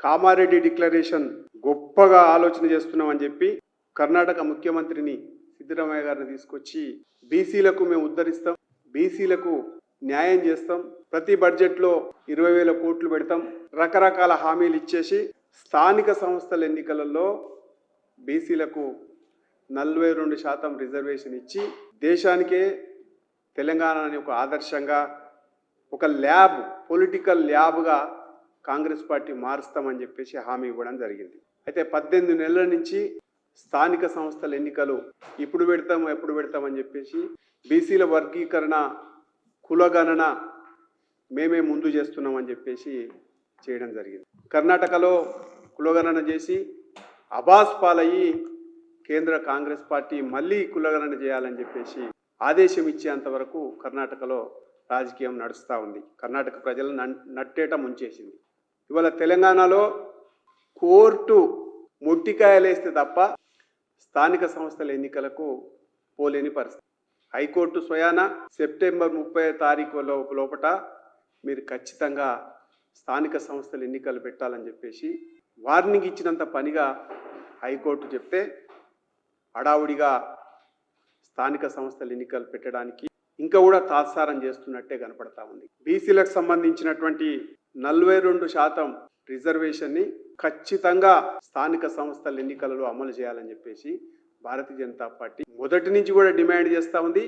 Kamareddy declaration గొప్పగా ఆలోచన చేస్తున్నామని చెప్పి కర్ణాటక ముఖ్యమంత్రిని సిద్ధరామయ్య గారిని తీసుకొచ్చి బీసీలకు మేము ఉద్ధరిస్తాం బీసీలకు న్యాయం చేస్తాం ప్రతి బడ్జెట్లో ఇరవై వేల కోట్లు పెడతాం రకరకాల హామీలు ఇచ్చేసి స్థానిక సంస్థల ఎన్నికలలో బీసీలకు నలభై రెండు శాతం రిజర్వేషన్ ఇచ్చి దేశానికే తెలంగాణ అనే ఒక ఆదర్శంగా ఒక ల్యాబ్ పొలిటికల్ ల్యాబ్గా కాంగ్రెస్ పార్టీ మారుస్తామని చెప్పేసి హామీ ఇవ్వడం జరిగింది. అయితే పద్దెనిమిది నెలల నుంచి స్థానిక సంస్థల ఎన్నికలు ఇప్పుడు పెడతాం ఎప్పుడు పెడతామని చెప్పేసి బీసీల వర్గీకరణ కులగణన మేమే ముందు చేస్తున్నామని చెప్పేసి చేయడం జరిగింది. కర్ణాటకలో కులగణన చేసి అబాస్ పాలయ్యి కేంద్ర కాంగ్రెస్ పార్టీ మళ్ళీ కులగణన చేయాలని చెప్పేసి ఆదేశం ఇచ్చేంత వరకు కర్ణాటకలో రాజకీయం నడుస్తూ ఉంది. కర్ణాటక ప్రజలను నట్టేట ముంచేసింది. ఇవాళ తెలంగాణలో కోర్టు మొట్టికాయలేస్తే తప్ప స్థానిక సంస్థల ఎన్నికలకు పోలేని పరిస్థితి. హైకోర్టు స్వయాన సెప్టెంబర్ ముప్పై తారీఖు లో- లోపట మీరు ఖచ్చితంగా స్థానిక సంస్థల ఎన్నికలు పెట్టాలని చెప్పేసి వార్నింగ్ ఇచ్చినంత పనిగా హైకోర్టు చెప్తే హడావుడిగా స్థానిక సంస్థల ఎన్నికలు పెట్టడానికి ఇంకా కూడా తాత్సారం చేస్తున్నట్టే కనపడతా ఉంది. బీసీలకు సంబంధించినటువంటి నలభై రెండు శాతం రిజర్వేషన్ని ఖచ్చితంగా స్థానిక సంస్థల ఎన్నికలలో అమలు చేయాలని చెప్పేసి భారతీయ జనతా పార్టీ మొదటి నుంచి కూడా డిమాండ్ చేస్తూ ఉంది.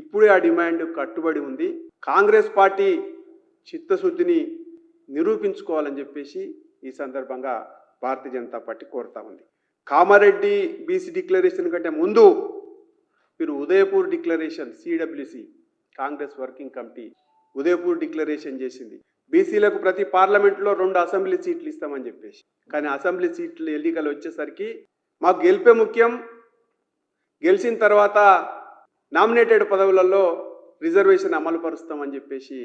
ఇప్పుడే ఆ డిమాండ్ కట్టుబడి ఉంది. కాంగ్రెస్ పార్టీ చిత్తశుద్ధిని నిరూపించుకోవాలని చెప్పేసి ఈ సందర్భంగా భారతీయ జనతా పార్టీ కోరుతా ఉంది. కామారెడ్డి బీసీ డిక్లరేషన్ కంటే ముందు మీరు Udaipur declaration CWC Congress working committee Udaipur declaration చేసింది. బీసీలకు ప్రతి పార్లమెంట్లో రెండు అసెంబ్లీ సీట్లు ఇస్తామని చెప్పేసి. కానీ అసెంబ్లీ సీట్లు ఎన్నికలు వచ్చేసరికి మాకు గెలిపే ముఖ్యం. గెలిచిన తర్వాత నామినేటెడ్ పదవులలో రిజర్వేషన్ అమలు పరుస్తామని చెప్పేసి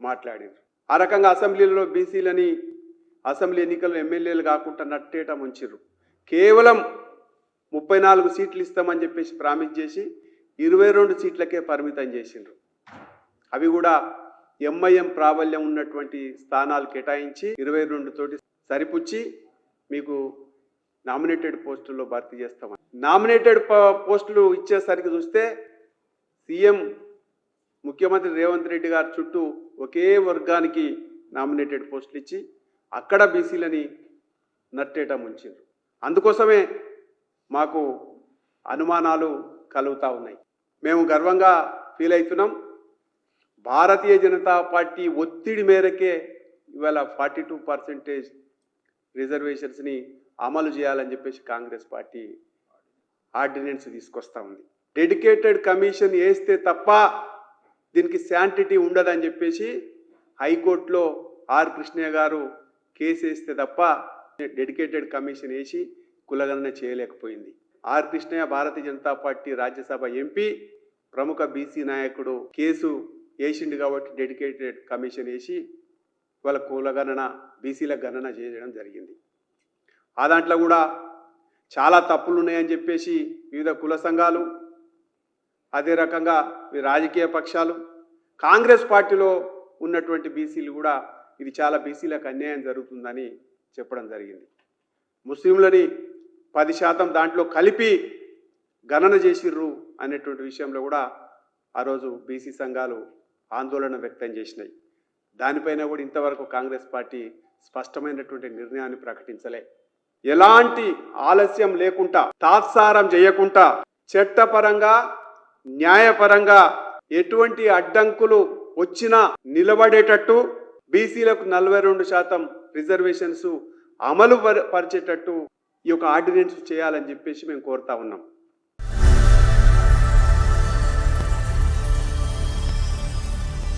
మాట్లాడారు. ఆ రకంగా అసెంబ్లీలో బీసీలని అసెంబ్లీ ఎన్నికల్లో ఎమ్మెల్యేలు కాకుండా నట్టేట ముంచిర్రు. కేవలం ముప్పై నాలుగు సీట్లు ఇస్తామని చెప్పేసి ప్రామిస్ చేసి ఇరవై రెండు సీట్లకే పరిమితం చేసిండ్రు. అవి కూడా ఎంఐఎం ప్రాబల్యం ఉన్నటువంటి స్థానాలు కేటాయించి ఇరవై రెండు తోటి సరిపుచ్చి మీకు నామినేటెడ్ పోస్టుల్లో భర్తీ చేస్తామని. నామినేటెడ్ పోస్టులు ఇచ్చేసరికి చూస్తే సీఎం ముఖ్యమంత్రి రేవంత్ రెడ్డి గారి చుట్టూ ఒకే వర్గానికి నామినేటెడ్ పోస్టులు ఇచ్చి అక్కడ బీసీలని నట్టేట ముంచారు అందుకోసమే మాకు అనుమానాలు కలుగుతూ ఉన్నాయి. మేము గర్వంగా ఫీల్ అవుతున్నాం. భారతీయ జనతా పార్టీ ఒత్తిడి మేరకే ఇవాళ ఫార్టీ టూ పర్సెంటేజ్ రిజర్వేషన్స్ని అమలు చేయాలని చెప్పేసి కాంగ్రెస్ పార్టీ ఆర్డినెన్స్ తీసుకొస్తా ఉంది. డెడికేటెడ్ కమిషన్ వేస్తే తప్ప దీనికి శాంటిటీ ఉండదని చెప్పేసి హైకోర్టులో ఆర్ కృష్ణయ్య గారు కేసు వేస్తే తప్ప డెడికేటెడ్ కమిషన్ వేసి కులగణన చేయలేకపోయింది. R Krishnaiah Bharatiya Janata party Rajya Sabha MP ప్రముఖ బీసీ నాయకుడు కేసు వేసిండు కాబట్టి డెడికేటెడ్ కమిషన్ వేసి వాళ్ళ కుల గణన బీసీల గణన చేయడం జరిగింది. ఆ దాంట్లో కూడా చాలా తప్పులు ఉన్నాయని చెప్పేసి వివిధ కుల సంఘాలు అదే రకంగా రాజకీయ పక్షాలు కాంగ్రెస్ పార్టీలో ఉన్నటువంటి బీసీలు కూడా ఇది చాలా బీసీలకు అన్యాయం జరుగుతుందని చెప్పడం జరిగింది. ముస్లింలని పది శాతం దాంట్లో కలిపి గణన చేసిర్రు అనేటువంటి విషయంలో కూడా ఆ రోజు బీసీ సంఘాలు ఆందోళన వ్యక్తం చేసినాయి. దానిపైన కూడా ఇంతవరకు కాంగ్రెస్ పార్టీ స్పష్టమైనటువంటి నిర్ణయాన్ని ప్రకటించలే. ఎలాంటి ఆలస్యం లేకుండా తాత్సారం చేయకుండా చట్టపరంగా న్యాయపరంగా ఎటువంటి అడ్డంకులు వచ్చినా నిలబడేటట్టు బీసీలకు నలభై రెండు శాతం రిజర్వేషన్స్ అమలు పరిచేటట్టు ఈ యొక్క ఆర్డినెన్స్ చేయాలని చెప్పేసి మేము కోరుతా ఉన్నాం.